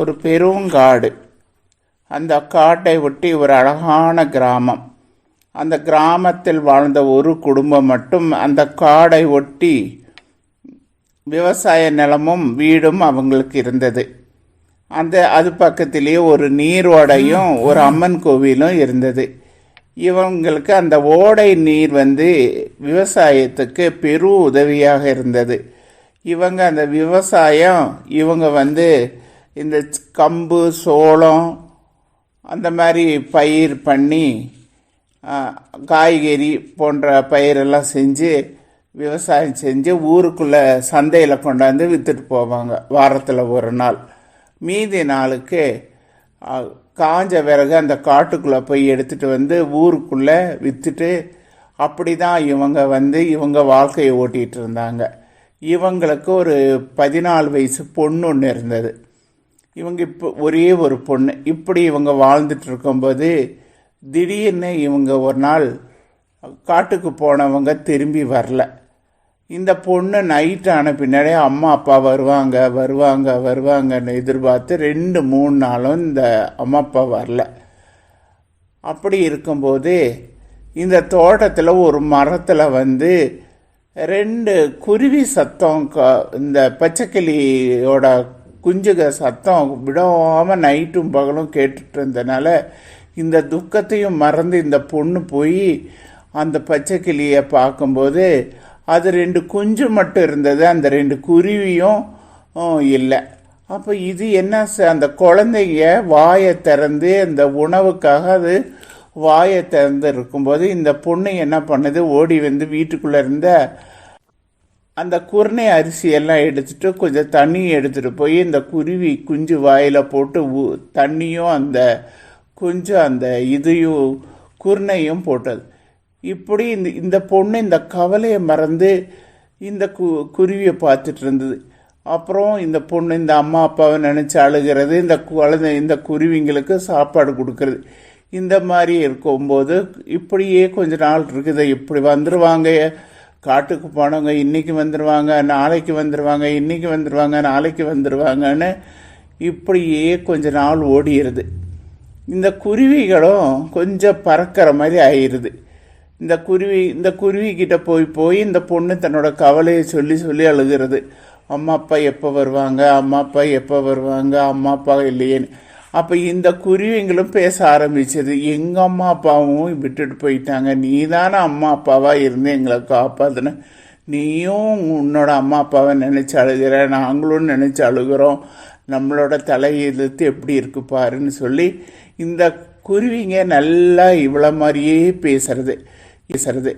ஒரு பெருங்காடு. அந்த காட்டை ஒட்டி ஒரு அழகான கிராமம். அந்த கிராமத்தில் வாழ்ந்த ஒரு குடும்பம் மட்டும் அந்த காடை ஒட்டி விவசாய நிலமும் வீடும் அவங்களுக்கு இருந்தது. அந்த அது பக்கத்திலேயே ஒரு நீரோடையும் ஒரு அம்மன் கோவிலும் இருந்தது. இவங்களுக்கு அந்த ஓடை நீர் வந்து விவசாயத்துக்கு பெரு உதவியாக இருந்தது. இவங்க அந்த விவசாயம் இவங்க வந்து இந்த கம்பு சோளம் அந்த மாதிரி பயிர் பண்ணி காய்கறி போன்ற பயிரெல்லாம் செஞ்சு விவசாயம் செஞ்சு ஊருக்குள்ளே சந்தையில் கொண்டாந்து விற்றுட்டு போவாங்க வாரத்தில் ஒரு நாள். மீதி நாளுக்கு காஞ்ச விறகு அந்த காட்டுக்குள்ளே போய் எடுத்துகிட்டு வந்து ஊருக்குள்ளே விற்றுட்டு அப்படி தான் இவங்க வந்து இவங்க வாழ்க்கையை ஓட்டிகிட்டு இருந்தாங்க. இவங்களுக்கு ஒரு பதினாலு வயசு பொண்ணு ஒன்று இருந்தது. இவங்க இப்போ ஒரே ஒரு பொண்ணு. இப்படி இவங்க வாழ்ந்துட்டு இருக்கும்போது திடீர்னு இவங்க ஒரு நாள் காட்டுக்கு போனவங்க திரும்பி வரல. இந்த பொண்ணு நைட் ஆன பின்னாடியே அம்மா அப்பா வருவாங்க வருவாங்க வருவாங்கன்னு எதிர்பார்த்து ரெண்டு மூணு நாளும் இந்த அம்மா அப்பா வரல. அப்படி இருக்கும்போது இந்த தோட்டத்தில் ஒரு மரத்தில் வந்து ரெண்டு குருவி சத்தம் க- இந்த பச்சைக்கிளியோட குஞ்சுக சத்தம் விடாமல் நைட்டும் பகலும் கேட்டுட்டு இருந்தனால இந்த துக்கத்தையும் மறந்து இந்த பொண்ணு போய் அந்த பச்சை கிளியை பார்க்கும்போது அது ரெண்டு குஞ்சு மட்டும் இருந்தது அந்த ரெண்டு குருவியும் இல்லை. அப்போ இது என்ன ச- அந்த குழந்தைங்க வாயை திறந்து அந்த உணவுக்காக அது வாயை திறந்து இருக்கும்போது இந்த பொண்ணு என்ன பண்ணுது? ஓடி வந்து வீட்டுக்குள்ளே இருந்த அந்த குருணை அரிசி எல்லாம் எடுத்துட்டு கொஞ்சம் தண்ணி எடுத்துட்டு போய் இந்த குருவி குஞ்சு வாயில போட்டு ஊ- தண்ணியும் அந்த கொஞ்சம் அந்த இதையும் குருணையும் போட்டது. இப்படி இந்த இந்த பொண்ணு இந்த கவலையை மறந்து இந்த கு குருவியை பார்த்துட்டு இருந்தது. அப்புறம் இந்த பொண்ணு இந்த அம்மா அப்பாவை நினச்சி அழுகிறது. இந்த குழந்தை இந்த குருவிங்களுக்கு சாப்பாடு கொடுக்கறது. இந்த மாதிரி இருக்கும்போது இப்படியே கொஞ்ச நாள் இருக்குது. இப்படி வந்துடுவாங்க காட்டுக்கு போனவங்க இன்னைக்கு வந்துடுவாங்க நாளைக்கு வந்துடுவாங்க இன்னைக்கு வந்துடுவாங்க நாளைக்கு வந்துடுவாங்கன்னு இப்படியே கொஞ்ச நாள் ஓடிடுது இந்த குருவிகளும் கொஞ்சம் பறக்கிற மாதிரி ஆயிடுது இந்த குருவி இந்த குருவிக்கிட்ட போய் போய் இந்த பொண்ணு தன்னோட கவலையை சொல்லி சொல்லி அழுகிறது. அம்மா அப்பா எப்போ வருவாங்க? அம்மா அப்பா எப்போ வருவாங்க? அம்மா அப்பா இல்லையேன்னு. அப்போ இந்த குருவிங்களும் பேச ஆரம்பிச்சது. எங்கள் அம்மா அப்பாவும் விட்டுட்டு போயிட்டாங்க. நீ தானே அம்மா அப்பாவாக இருந்து எங்களை காப்பாற்றின நீயும் உன்னோட அம்மா அப்பாவை நினச்சி அழுகிற. நாங்களும் நினச்சி அழுகிறோம். நம்மளோட தலையெழுத்து எப்படி இருக்கு பாருன்னு சொல்லி இந்த குருவிங்க நல்லா இவ்வளோ மாதிரியே பேசுறது பேசுறது.